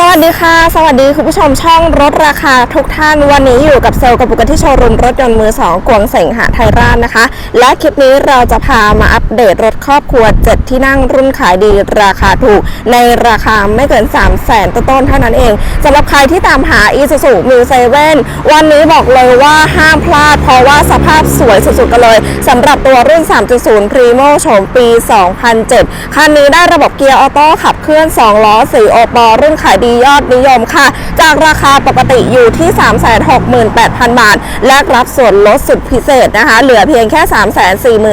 สวัสดีค่ะ สวัสดีคุณผู้ชมช่องรถราคาทุกท่านวันนี้อยู่กับเซลล์กับบุกที่โชว์รูมรถยนต์มือ2กวงเสงหาไทยราชนะคะ และคลิปนี้เราจะพามาอัปเดตรถครอบครัว 7 ที่นั่งรุ่นขายดีราคาถูก ในราคาไม่เกิน 3 0 0แสนต้นๆเท่านั้นเองสำหรับใครที่ตามหา i s u z u m u 7วันนี้บอกเลยว่าห้ามพลาด เพราะว่าสภาพสวยสุดๆกันเลยสำหรับตัวรุ่น 3.0 Primo โฉมปี 2007คันนี้ได้ระบบเกียร์ออโต้ขับเคลื่อน2ล้อสีโอปอรุ่นขายดียอดนิยมค่ะ จากราคาปกติอยู่ที่ 368,000 บาท และรับส่วนลดสุดพิเศษนะคะ เหลือเพียงแค่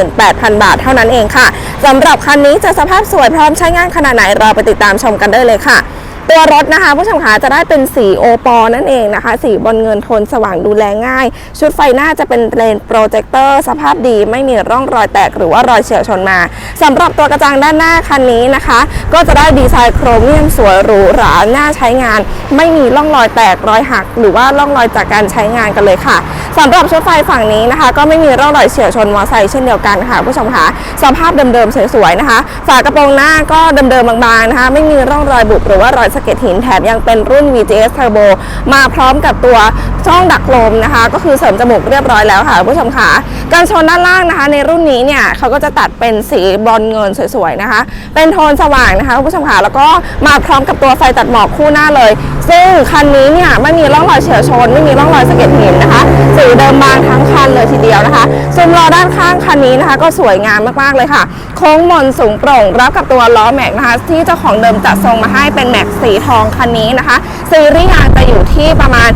348,000 บาทเท่านั้นเองค่ะสำหรับคันนี้จะสภาพสวยพร้อมใช้งานขนาดไหนเราไปติดตามชมกันได้เลยค่ะ ตัวรถนะคะ ผู้ชมคะจะได้เป็นสีโอปอนั่นเองนะคะ สีบอลเงินโทนสว่างดูแลง่าย ชุดไฟหน้าจะเป็นเลนโปรเจคเตอร์สภาพดีไม่มีร่องรอยแตกหรือว่ารอยเฉียวชนมาสำหรับตัวกระจังด้านหน้าคันนี้นะคะ ก็จะได้ดีไซน์โครเมียมสวยหรูหราหน้าใช้งาน ไม่มีร่องรอยแตกรอยหัก หรือว่าร่องรอยจากการใช้งานกันเลยค่ะ สำหรับชุดไฟฝั่งนี้นะคะ ก็ไม่มีร่องรอยเฉียวชนมอเตอร์ไซค์เช่นเดียวกันค่ะผู้ชมคะสภาพเดิมๆสวยๆนะคะ ฝากระโปรงหน้าก็เดิมๆบางๆนะคะ ไม่มีร่องรอยบุบหรือว่ารอยสะเก็ดหินแถมยังเป็นรุ่น VGS Turbo มาพร้อมกับตัวช่องดักลมนะคะ ก็คือเสริมจมูกเรียบร้อยแล้วค่ะผู้ชมคะการชนด้านล่างนะคะ ในรุ่นนี้เนี่ยเขาก็จะตัดเป็นสีบอลเงินสวยๆนะคะ เป็นโทนสว่างนะคะผู้ชมคะแล้วก็มาพร้อมกับตัวไฟตัดหมอกคู่หน้าเลย ซึ่งคันนี้เนี่ยไม่มีร่องรอยเฉียวชน ไม่มีร่องรอยสะเก็ดหินนะคะสีเดิมบางทั้งคันเลยทีเดียวนะคะซุ้มล้อด้านข้างคันนี้นะคะ ก็สวยงามมากๆเลยค่ะ โค้งมนสูงโปร่ง รับกับตัวล้อแม็กนะคะ ที่เจ้าของเดิมจัดทรงมาให้เป็นแม็กสีทองคันนี้นะคะซีรีส์ยางจะอยู่ที่ประมาณ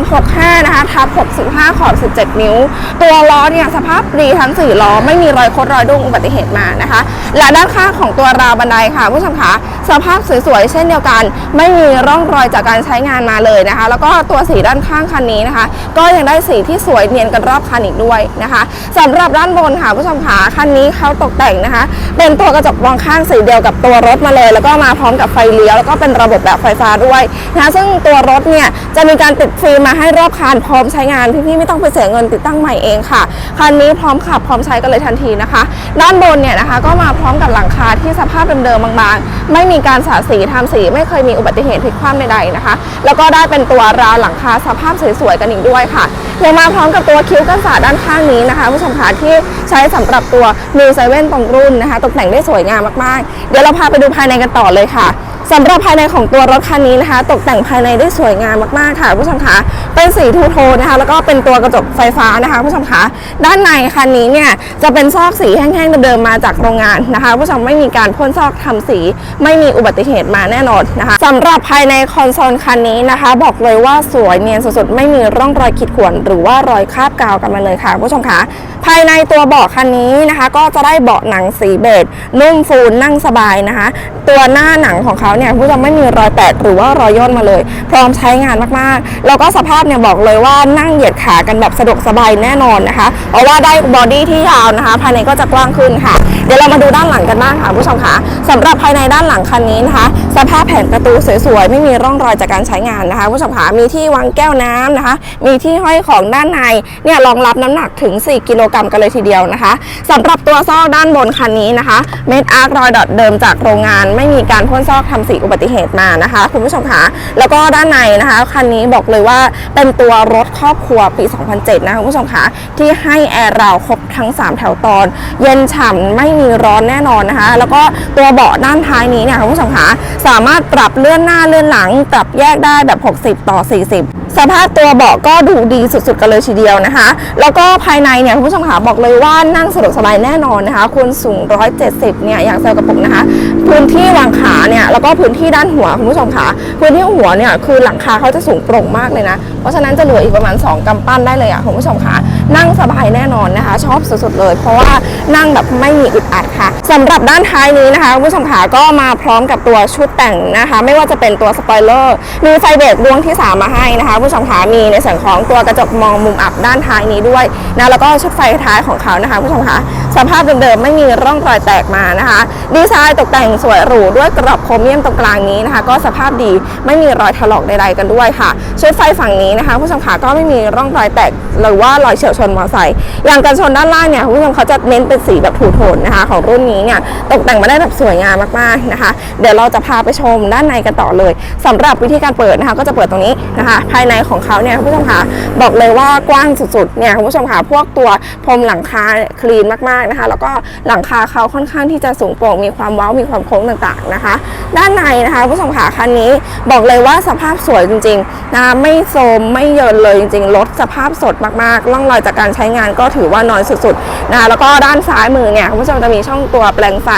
265 นะคะทับ65 ขอบ 17 นิ้ว ตัวล้อเนี่ยสภาพดีทั้ง4ล้อไม่มีรอยคดรอยดุ้งอุบัติเหตุมานะคะ และด้านข้างของตัวราวบันไดค่ะผู้ชมคะสภาพสวยๆเช่นเดียวกัน ไม่มีร่องรอยจากการใช้งานมาเลยนะคะ แล้วก็ตัวสีด้านข้างคันนี้นะคะ ก็ยังได้สีที่สวยเนียนกันรอบคันอีกด้วยนะคะสำหรับด้านบนค่ะผู้ชมคะคันนี้เขาตกแต่งนะคะ เป็นตัวกระจกมองข้างสีเดียวกับตัวรถมาเลย แล้วก็มาพร้อมกับไฟเลี้ยวแล้วก็เป็นระบบแบบไฟฟ้าด้วยนะคะซึ่งตัวรถเนี่ยจะมีการติดฟิล์มมาให้รอบคันพร้อมใช้งานพี่ๆไม่ต้องไปเสียเงินติดตั้งใหม่เองค่ะคันนี้พร้อมขับพร้อมใช้กันเลยทันทีนะคะ ด้านบนเนี่ยนะคะก็มาพร้อมกับหลังคาที่สภาพเดิมๆบางๆ ไม่มีการสาดสีทำสีไม่เคยมีอุบัติเหตุพลิกคว่ำใดๆนะคะ แล้วก็ได้เป็นตัวราวหลังคาสภาพสวยๆกันอีกด้วยค่ะยังมาพร้อมกับตัวคิ้วกันศาสตร์ด้านข้างนี้นะคะผู้ชมคะที่ใช้สำหรับตัว New 7ตรงรุ่นนะคะ ตกแต่งได้สวยงามมากๆ เดี๋ยวเราพาไปดูภายในกันต่อเลยค่ะ สำหรับภายในของตัวรถคันนี้นะคะ ตกแต่งภายในได้สวยงามมากๆค่ะผู้ชมคะเป็นสีทูโทนนะคะ แล้วก็เป็นตัวกระจกไฟฟ้านะคะผู้ชมคะด้านในคันนี้เนี่ยจะเป็นซอกสีแห้งๆเดิมๆมาจากโรงงานนะคะผู้ชมไม่มีการพ่นซอกทำสีไม่มีอุบัติเหตุมาแน่นอนนะคะสำหรับภายในคอนโซลคันนี้นะคะ บอกเลยว่าสวยเนียนสุดๆไม่มีร่องรอยขีดข่วนหรือว่ารอยคราบกาวกันมาเลยค่ะผู้ชมคะ ภายในตัวเบาะคันนี้นะคะ ก็จะได้เบาะหนังสีเบจนุ่มฟูนนั่งสบายนะคะ ตัวหน้าหนังของเขาเนี่ยผู้ชมไม่มีรอยแตกหรือว่ารอยย่นมาเลย พร้อมใช้งานมากๆ แล้วก็สภาพเนี่ยบอกเลยว่านั่งเหยียดขากันแบบสะดวกสบายแน่นอนนะคะเพราะว่าได้บอดี้ที่ยาวนะคะ ภายในก็จะกว้างขึ้นค่ะ เดี๋ยวเรามาดูด้านหลังกันบ้างค่ะผู้ชมคะสำหรับภายในด้านหลังคันนี้นะคะ สภาพแผ่นประตูสวยๆไม่มีร่องรอยจากการใช้งานนะคะผู้ชมคะมีที่วางแก้วน้ำนะคะ มีที่ห้อยของด้านในเนี่ยรองรับน้ำหนักถึง 4 กิโลกรัมกันเลยทีเดียวนะคะสำหรับตัวซอกด้านบนคันนี้นะคะเม็ดอาร์ครอยดอทเดิมจากโรงงาน ไม่มีการพ่นซอกทำสีอุบัติเหตุมานะคะ คุณผู้ชมคะแล้วก็ด้านในนะคะคันนี้บอกเลยว่าเป็นตัวรถครอบครัวปี 2007 นะคะคุณผู้ชมคะที่ให้แอร์ราวครบทั้ง 3 แถวตอน เย็นฉ่ำไม่มีร้อนแน่นอนนะคะ แล้วก็ตัวเบาะด้านท้ายนี้เนี่ยคุณผู้ชมคะสามารถปรับเลื่อนหน้าเลื่อนหลัง ปรับแยกได้แบบ 60 ต่อ 40 สภาพตัวเบาะก็ดูดีสุดๆกันเลยทีเดียวนะคะ แล้วก็ภายในเนี่ยคุณผู้ชมคะบอกเลยว่านั่งสะดวกสบายแน่นอนนะคะคุณสูง 170 เนี่ยอย่างเซลกระปุกนะคะ พื้นที่วางขาเนี่ยแล้วก็พื้นที่ด้านหัวคุณผู้ชมคะพื้นที่หัวเนี่ยคือหลังคาเขาจะสูงโปร่งมากเลยนะ เพราะฉะนั้นจะเหลืออีกประมาณ 2กำปั้นได้เลยอะคุณผู้ชมคะนั่งสบายแน่นอนนะคะ ชอบสุดๆเลย เพราะว่านั่งแบบไม่มีอึดอัดค่ะสำหรับด้านท้ายนี้นะคะคุณผู้ชมคะก็มาพร้อมกับตัวชุดแต่งนะคะ ไม่ว่าจะเป็นตัวสปอยเลอร์มีไฟเบรกดวงที่3มาให้นะคะผู้ชมคะมีในส่วนของตัวกระจกมองมุมอับด้านท้ายนี้ด้วยนะแล้วก็ชุดไฟท้ายของเขานะคะผู้ชมคะ สภาพเดิมๆไม่มีร่องรอยแตกมานะคะ ดีไซน์ตกแต่งสวยหรูด้วยกรอบโครเมียมตรงกลางนี้นะคะ ก็สภาพดีไม่มีรอยถลอกใดๆกันด้วยค่ะ ชุดไฟฝั่งนี้นะคะผู้ชมคะก็ไม่มีร่องรอยแตกหรือว่ารอยเฉียวชนมอเตอร์ไซค์อย่างกันชนด้านล่างเนี่ยคุณผู้ชมเขาจะเน้นเป็นสีแบบถูโทนนะคะ ของรุ่นนี้เนี่ยตกแต่งมาได้แบบสวยงามมากๆนะคะ เดี๋ยวเราจะพาไปชมด้านในกันต่อเลยสำหรับวิธีการเปิดนะคะ ก็จะเปิดตรงนี้นะคะ ภายในของเขาเนี่ยคุณผู้ชมคะบอกเลยว่ากว้างสุดๆเนี่ยคุณผู้ชมคะพวกตัวพรมหลังคาคลีนมากๆนะคะ แล้วก็หลังคาเขาค่อนข้างที่จะสูงโปร่งมีความเว้ามีความโค้งต่างๆนะคะ ด้านในนะคะผู้ชมคะคันนี้บอกเลยว่าสภาพสวยจริงๆนะไม่โทรมไม่เยินเลยจริงๆรถสภาพสดมากๆร่องรอยจากการใช้งานก็ถือว่าน้อยสุดๆนะคะแล้วก็ด้านซ้ายมือเนี่ยคุณผู้ชมจะมีช่องตัวแปลงไฟ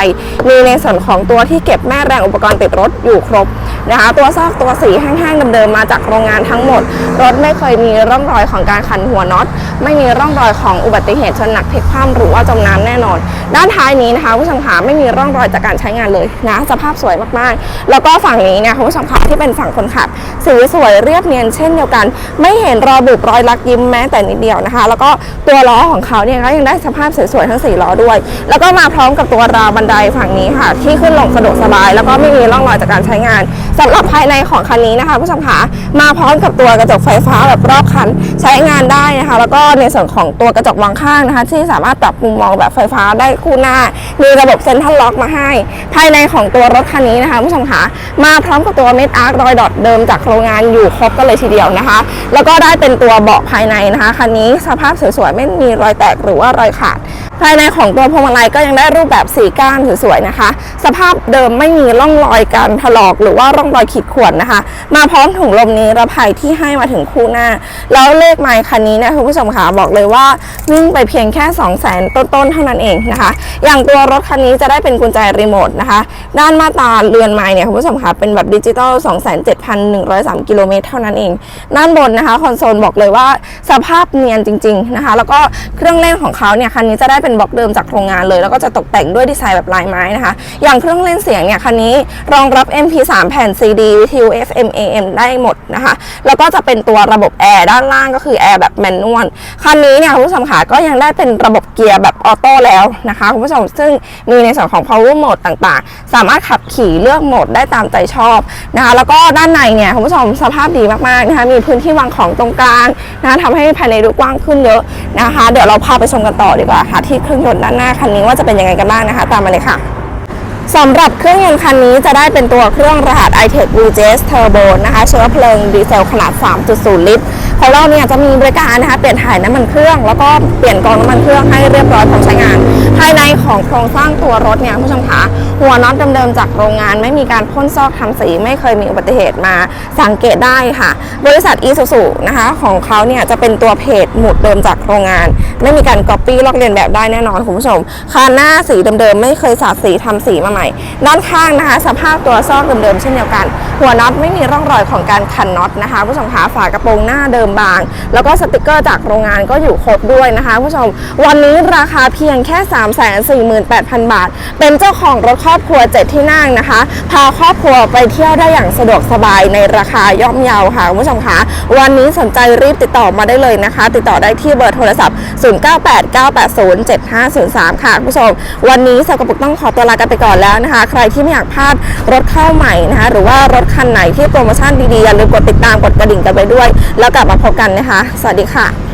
มีในส่วนของตัวที่เก็บแม่แรงอุปกรณ์ติดรถอยู่ครบ นะคะตัวซอกตัวสีแห้งๆเดิมๆมาจากโรงงานทั้งหมด รถไม่เคยมีร่องรอยของการขันหัวน็อต ไม่มีร่องรอยของอุบัติเหตุชนหนักพลิกคว่ำหรือว่าจมน้ำแน่ นอน ด้านท้ายนี้นะคะผู้ชมขาไม่มีร่องรอยจากการใช้งานเลยนะสภาพสวยมากๆ แล้วก็ฝั่งนี้เนี่ยผู้ชมขาที่เป็นฝั่งคนขับสีสวยเรียบเนียนเช่นเดียวกัน ไม่เห็นรอยบุบรอยลักยิ้มแม้แต่นิดเดียวนะคะ แล้วก็ตัวล้อของเขาเนี่ยก็ยังได้สภาพสวยๆทั้งสี่ล้อด้วย แล้วก็มาพร้อมกับตัวราวบันไดฝั่งนี้ค่ะ ที่ขึ้นลงสะดวกสบาย แล้วก็ไม่มีร่องรอยจากการใช้งานสำหรับภายในของคันนี้นะคะผู้ชมขามาพร้อมกับตัวกระจกไฟฟ้าแบบรอบคันใช้งานได้นะคะ แล้วก็ในส่วนของตัวกระจกมองข้างนะคะ ที่สามารถปรับมุมมองแบบไฟฟ้าได้คู่หน้า มีระบบเซ็นทรัลล็อกมาให้ ภายในของตัวรถคันนี้นะคะผู้ชมคะมาพร้อมกับตัวเม็ดอาร์ครอยดอทเดิมจากโรงงานอยู่ครบกันเลยทีเดียวนะคะ แล้วก็ได้เป็นตัวเบาะภายในนะคะคันนี้สภาพสวยๆไม่มีรอยแตกหรือว่ารอยขาด ภายในของตัวพวงมาลัยก็ยังได้รูปแบบสีก้านสวยๆนะคะ สภาพเดิมไม่มีร่องรอยการถลอกหรือว่าร่องรอยขีดข่วนนะคะ มาพร้อมถุงลมนิรภัยที่ให้มาถึงคู่หน้า แล้วเลขไมล์คันนี้เนี่ยคุณผู้ชมคะบอกเลยว่าวิ่งไปเพียงแค่2 0 0 0 0 0ต้นๆเท่านั้นเองนะคะ อย่างตัวรถคันนี้จะได้เป็นกุญแจรีโมทนะคะ ด้านมาตราเรือนไม้เนี่ยคุณผู้ชมคะเป็นแบบดิจิตอล27,103กิโลเมตรเท่านั้นเอง ด้านบนนะคะคอนโซลบอกเลยว่าสภาพเนียนจริง ๆนะคะ แล้วก็เครื่องเล่นของเขาเนี่ยคันนี้จะได้เป็นบล็อกเดิมจากโรงงานเลย แล้วก็จะตกแต่งด้วยดีไซน์แบบลายไม้นะคะ อย่างเครื่องเล่นเสียงเนี่ยคันนี้รองรับ MP3 แผ่น CD วิทยุ FM AM ได้หมดนะคะ แล้วก็จะเป็นตัวระบบแอร์ด้านล่างก็คือแอร์แบบแมนนวลคันนี้เนี่ยคุณผู้ชมค่ะก็ยังได้เป็นระบบเกียร์แบบออโต้แล้วนะคะคุณผู้ชมซึ่งมีในส่วนของ power mode ต่างๆ สามารถขับขี่เลือกโหมดได้ตามใจชอบนะคะแล้วก็ด้านในเนี่ยคุณผู้ชมสภาพดีมากๆนะคะมีพื้นที่วางของตรงกลางนะคะทำให้ภายในดูกว้างขึ้นเยอะนะคะ เดี๋ยวเราพาไปชมกันต่อดีกว่าค่ะที่เครื่องยนต์ด้านหน้าคันนี้ว่าจะเป็นยังไงกันบ้างนะคะ ตามมาเลยค่ะ สำหรับเครื่องยนต์คันนี้จะได้เป็นตัวเครื่องรหัส iTech VJS Turbo นะคะ เชื้อเพลิงดีเซลขนาด 3.0 ลิตรของเราเนี่ยจะมีบริการนะคะเปลี่ยนถ่ายน้ำมันเครื่อง แล้วก็เปลี่ยนกรองน้ำมันเครื่องให้เรียบร้อยพร้อมใช้งาน ภายในของโครงสร้างตัวรถเนี่ยคุณผู้ชมคะหัวน็อตเดิมๆจากโรงงาน ไม่มีการพ่นซอกทำสีไม่เคยมีอุบัติเหตุมาสังเกตได้ค่ะ บริษัท Isuzu นะคะของเขาเนี่ยจะเป็นตัวเพจหมุดเดิมจากโรงงาน ไม่มีการก๊อปปี้ลอกเลียนแบบได้แน่นอนคุณผู้ชมคานหน้าสีเดิมๆไม่เคยสาดสีทำสีมาใหม่ ด้านข้างนะคะ สภาพตัวซอกเดิมๆเช่นเดียวกัน หัวน็อตไม่มีร่องรอยของการขันน็อตนะคะผู้ชมคะฝากระโปรงหน้าเดิมบาง แล้วก็สติกเกอร์จากโรงงานก็อยู่ครบด้วยนะคะผู้ชม วันนี้ราคาเพียงแค่ 348,000 บาท เป็นเจ้าของรถครอบครัวเจ็ดที่นั่งนะคะ พาครอบครัวไปเที่ยวได้อย่างสะดวกสบายในราคาย่อมเยาค่ะคุณผู้ชมคะวันนี้สนใจรีบติดต่อมาได้เลยนะคะ ติดต่อได้ที่เบอร์โทรศัพท์ 0989807503 ค่ะคุณผู้ชม วันนี้สาวกระปุกต้องขอตัวลากันไปก่อนแล้วนะคะ ใครที่ไม่อยากพลาดรถเข้าใหม่นะคะ หรือว่ารถคันไหนที่โปรโมชั่นดีๆอย่าลืมกดติดตามกดกระดิ่งกันไปด้วย แล้วกลับมาพบกันนะคะ สวัสดีค่ะ